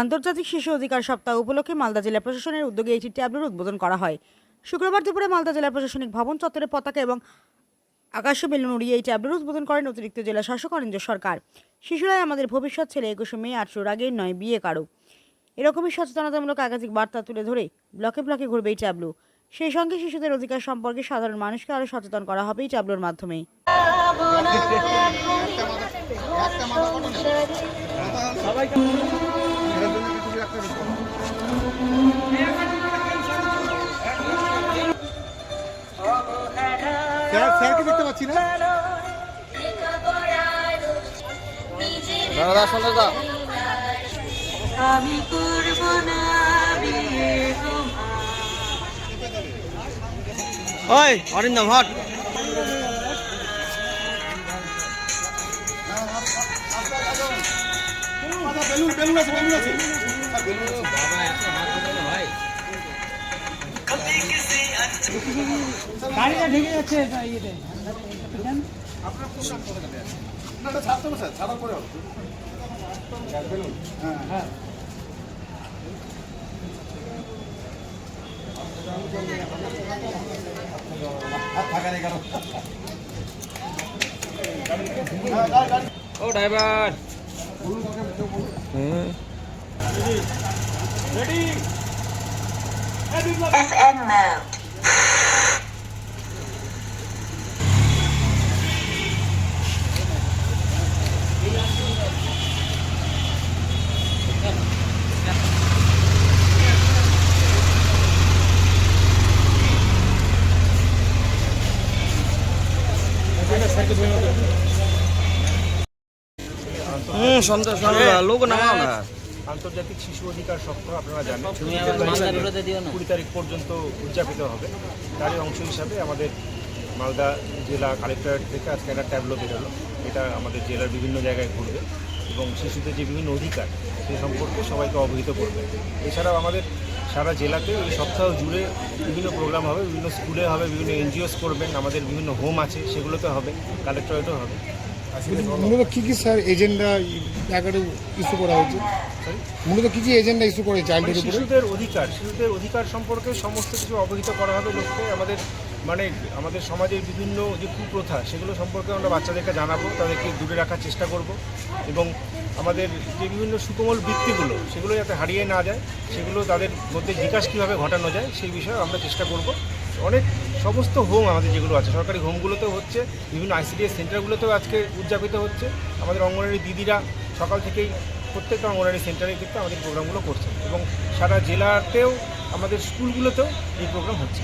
আন্তর্জাতিক শিশু অধিকার সপ্তাহ উপলক্ষে মালদা জেলা প্রশাসনের উদ্যোগে একটি ট্যাবলোর উদ্বোধন করা হয়। শুক্রবার দুপুরে মালদা জেলা প্রশাসনিক ভবন চত্বরে পতাকা এবং আকাশ বেলুন উড়িয়ে এই ট্যাবলোর উদ্বোধন করেন অতিরিক্ত জেলা শাসক অরেঞ্জ সরকার। শিশুরাই আমাদের ভবিষ্যৎ ছেলে, একুশে মে আটশোর আগে নয়, বিয়ে কারও। এরকমই সচেতনতামূলক একাধিক বার্তা তুলে ধরে ব্লকে ব্লকে ঘুরবে এই ট্যাবলো সেই সঙ্গে শিশুদের অধিকার সম্পর্কে সাধারণ মানুষকে আরও সচেতন করা হবে এই ট্যাবলোর মাধ্যমে। স্যার দেখতে পাচ্ছি না দাদা আমি করব না ওই অরিন্দম হট বেলুন বেলুন আছে বেলুন আছে ছাড়তে হবে স্যার, ছাড়ার পরে হবে। বেলুন, হ্যাঁ। হ্যাঁ। ও driver FM mode. হুম সন্দেশ লোক নামাও না আন্তর্জাতিক শিশু অধিকার সপ্তাহ আপনারা জানেন। কুড়ি তারিখ পর্যন্ত উদযাপিত হবে। তারই অংশ হিসাবে আমাদের মালদা জেলা কালেক্টরেট থেকে আজকে একটা ট্যাবলো বেরোলো। এটা আমাদের জেলার বিভিন্ন জায়গায় ঘুরবে এবং শিশুদের যে বিভিন্ন অধিকার সে সম্পর্কে সবাইকে অবহিত করবে। এছাড়াও আমাদের সারা জেলাতে এই সপ্তাহ জুড়ে বিভিন্ন প্রোগ্রাম হবে বিভিন্ন স্কুলে হবে বিভিন্ন এনজিওস করবেন আমাদের বিভিন্ন হোম আছে সেগুলোতে হবে কালেক্টরেটেও হবে। মূলত কি কি স্যার এজেন্ডা প্ল্যাকার্ডে ইস্যু করা হয়েছে? মূলত কি কি এজেন্ডা ইস্যু করে মানে চাইল্ডের শিশুদের অধিকার শিশুদের অধিকার সম্পর্কে সমস্ত কিছু অবহিত করা হবে লোককে। আমাদের মানে আমাদের সমাজের বিভিন্ন যে কুপ্রথা সেগুলো সম্পর্কে আমরা বাচ্চাদেরকে জানাব তাদেরকে দূরে রাখার চেষ্টা করব। এবং আমাদের যে বিভিন্ন সুকোমল বৃত্তিগুলো সেগুলো যাতে হারিয়ে না যায় সেগুলো তাদের মধ্যে বিকাশ কীভাবে ঘটানো যায় সেই বিষয়ে আমরা চেষ্টা করব। অনেক সমস্ত হোম আমাদের যেগুলো আছে, সরকারি হোমগুলোতেও হচ্ছে, বিভিন্ন আইসিডিএস সেন্টারগুলোতেও আজকে উদযাপিত হচ্ছে। আমাদের অঙ্গনারী দিদিরা সকাল থেকেই প্রত্যেকটা অঙ্গনারী সেন্টারে কিন্তু আমাদের প্রোগ্রামগুলো করছে এবং সারা জেলাতেও, আমাদের স্কুলগুলোতেও এই প্রোগ্রাম হচ্ছে।